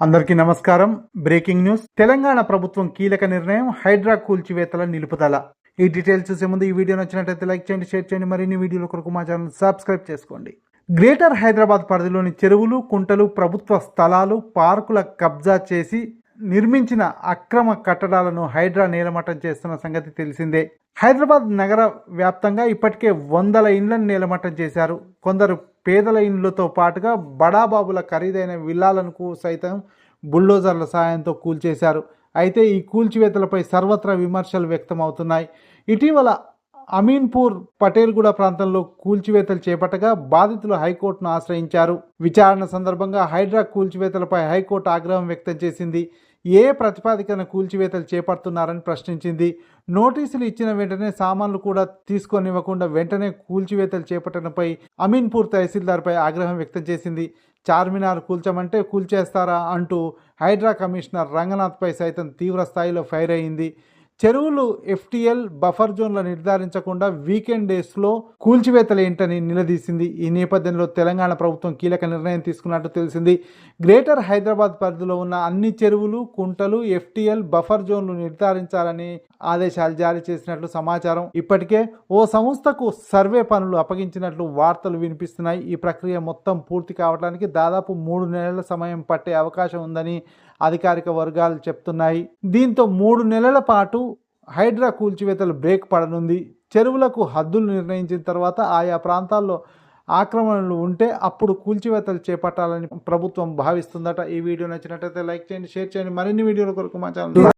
అందరికీ నమస్కారం. Breaking news. Telangana ప్రభుత్వం కీలక నిర్ణయం హైడ్రా కూల్చివేతల నిలుపుదల. ఈ డీటెయిల్స్ చూసే ముందు ఈ వీడియో నచ్చినట్లయితే లైక్ చేయండి షేర్ చేయండి. మరిన్ని వీడియోల కొరకు మా ఛానల్ సబ్స్క్రైబ్ చేసుకోండి. గ్రేటర్ హైదరాబాద్ పరిధిలోని చెరువులు కుంటలు ప్రభుత్వ స్థలాలు పార్కుల కబ్జా చేసి నిర్మించిన అక్రమ కట్టడాలను హైడ్రా నేలమట్టం చేస్తున్న సంగతి తెలిసిందే. హైదరాబాద్ నగర వ్యాప్తంగా ఇప్పటికే వందల ఇండ్లను నేలమట్టం చేశారు. కొందరు పేదల ఇండ్లతో పాటుగా బడాబాబుల ఖరీదైన విల్లాలను సైతం బుల్డోజర్ల సాయంతో కూల్చేశారు. అయితే ఈ కూల్చివేతలపై సర్వత్రా విమర్శలు వ్యక్తమవుతున్నాయి. ఇటీవల అమీన్పూర్ పటేల్గూడ ప్రాంతంలో కూల్చివేతలు చేపట్టగా బాధితులు హైకోర్టును ఆశ్రయించారు. విచారణ సందర్భంగా హైడ్రా కూల్చివేతలపై హైకోర్టు ఆగ్రహం వ్యక్తం చేసింది. ఏ ప్రతిపాదికన కూల్చివేతలు చేపడుతున్నారని ప్రశ్నించింది. నోటీసులు ఇచ్చిన వెంటనే సామాన్లు కూడా తీసుకొనివ్వకుండా వెంటనే కూల్చివేతలు చేపట్టడంపై అమీన్పూర్ తహసీల్దార్పై ఆగ్రహం వ్యక్తం చేసింది. చార్మినార్ కూల్చమంటే కూల్చేస్తారా అంటూ హైడ్రా కమిషనర్ రంగనాథ్పై సైతం తీవ్ర స్థాయిలో ఫైర్ అయింది. చెరువులు ఎఫ్టీఎల్ బఫర్ జోన్ల నిర్ధారించకుండా వీకెండ్ డేస్లో కూల్చివేతలు ఏంటని నిలదీసింది. ఈ నేపథ్యంలో తెలంగాణ ప్రభుత్వం కీలక నిర్ణయం తీసుకున్నట్టు తెలిసింది. గ్రేటర్ హైదరాబాద్ పరిధిలో ఉన్న అన్ని చెరువులు కుంటలు ఎఫ్టీఎల్ బఫర్ జోన్లు నిర్ధారించాలని ఆదేశాలు జారీ చేసినట్లు సమాచారం. ఇప్పటికే ఓ సంస్థకు సర్వే పనులు అప్పగించినట్లు వార్తలు వినిపిస్తున్నాయి. ఈ ప్రక్రియ మొత్తం పూర్తి కావడానికి దాదాపు మూడు నెలల సమయం పట్టే అవకాశం ఉందని అధికారిక వర్గాలు చెప్తున్నాయి. దీంతో మూడు నెలల పాటు హైడ్రా కూల్చివేతలు బ్రేక్ పడనుంది. చెరువులకు హద్దులు నిర్ణయించిన తర్వాత ఆయా ప్రాంతాల్లో ఆక్రమణలు ఉంటే అప్పుడు కూల్చివేతలు చేపట్టాలని ప్రభుత్వం భావిస్తుందట. ఈ వీడియో నచ్చినట్లయితే లైక్ చేయండి షేర్ చేయండి. మరిన్ని వీడియోల కొరకు మా ఛానల్